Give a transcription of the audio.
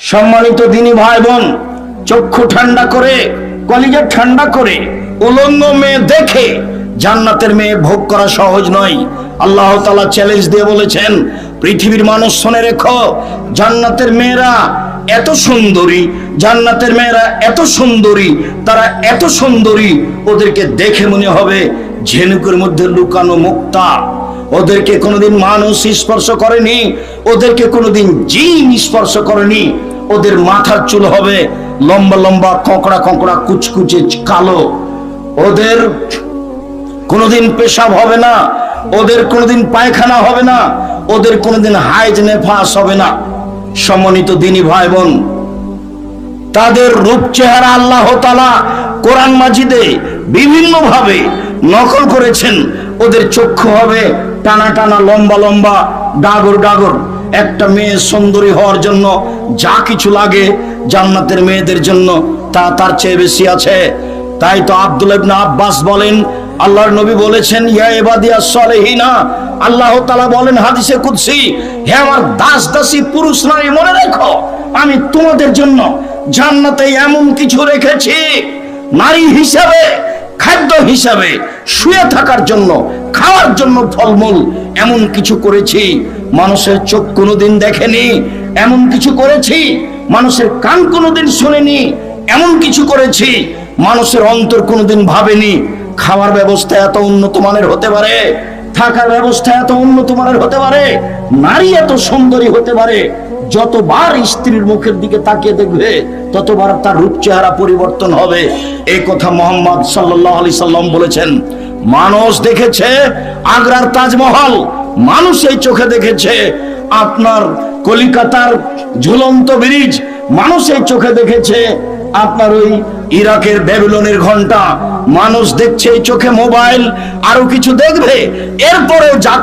সম্মানিত দিনী ভাই বোন, চক্ষু ঠান্ডা করে, কলিজা ঠান্ডা করে, উলঙ্গ মেয়ে দেখে জান্নাতের মেয়ে ভোগ করা সহজ নয়। আল্লাহ তালা চ্যালেঞ্জ দিয়ে বলেছেন, পৃথিবীর মানুষ শুনে রেখো, জান্নাতের মেয়েরা এত সুন্দরী, জান্নাতের মেয়েরা এত সুন্দরী, তারা এত সুন্দরী, ওদেরকে দেখে মনে হবে ঝেনুকের মধ্যে লুকানো মুক্তা। ওদেরকে কোনোদিন মানুষ স্পর্শ করেনি, ওদেরকে কোনোদিন জিন স্পর্শ করেনি ওদের মাথার চুল হবে লম্বা লম্বা কঁকড়া কঁকড়া কুচকুচে কালো। ওদের কোনোদিন পেশাব হবে না, ওদের কোনোদিন পায়খানা হবে না, ওদের কোনোদিন হাইজ নেফাস হবে না। সম্মানিত দিনী ভাই বোন তাদের রূপ চেহারা আল্লাহ তালা কোরআন মাজিদে বিভিন্ন ভাবে নকল করেছেন। ওদের চক্ষু হবে টানা টানা লম্বা লম্বা, ডাগর ডাগর। একটা মেয়ে সুন্দরী হওয়ার জন্য যা কিছু লাগে জান্নাতের মেয়েদের জন্য তা তার চেয়ে বেশি আছে। তাই তো আব্দুল ইবনে আব্বাস বলেন, আল্লাহর নবী বলেছেন, ইয়া ইবাদিয়া সলিহিনা। আল্লাহ তাআলা বলেন, হাদিসে কুদসি, হে আমার দাস দাসী পুরুষ নারী, মনে রেখো, আমি তোমাদের জন্য জান্নাতে এমন কিছু রেখেছি। নারী হিসাবে খাদ্য হিসাবে শুয়ে থাকার জন্য, খাওয়ার জন্য ফলমূল এমন কিছু করেছি, মানুষের চোখ কোনোদিন দেখেনি, এমন কিছু করেছি, মানুষের কান কোনোদিন শোনেনি, এমন কিছু করেছি, মানুষের অন্তর কোনোদিন ভাবেনি, খাওয়ার ব্যবস্থা এত উন্নত মানের হতে পারে। থাকার ব্যবস্থা এত উন্নত মানের হতে পারে? নারী এত সুন্দরী হতে পারে? যতবার স্ত্রীর মুখের দিকে তাকিয়ে দেখবে, ততবার তার রূপ চেহারা পরিবর্তন হবে। এই কথা মোহাম্মদ সাল্লাহ আলি সাল্লাম বলেছেন। মানুষ দেখেছে, আগ্রার তাজমহল মানুষ এই চোখে দেখেছে। আপনার কলিকাতার ঝুলন্ত ব্রিজ মানুষ এই চোখে দেখেছে, আপনার ওই ইরাকের ব্যাবিলনের ঘণ্টা। মানুষ দেখছে চোখে মোবাইল, আরও কিছু দেখবে, এরপরেও যা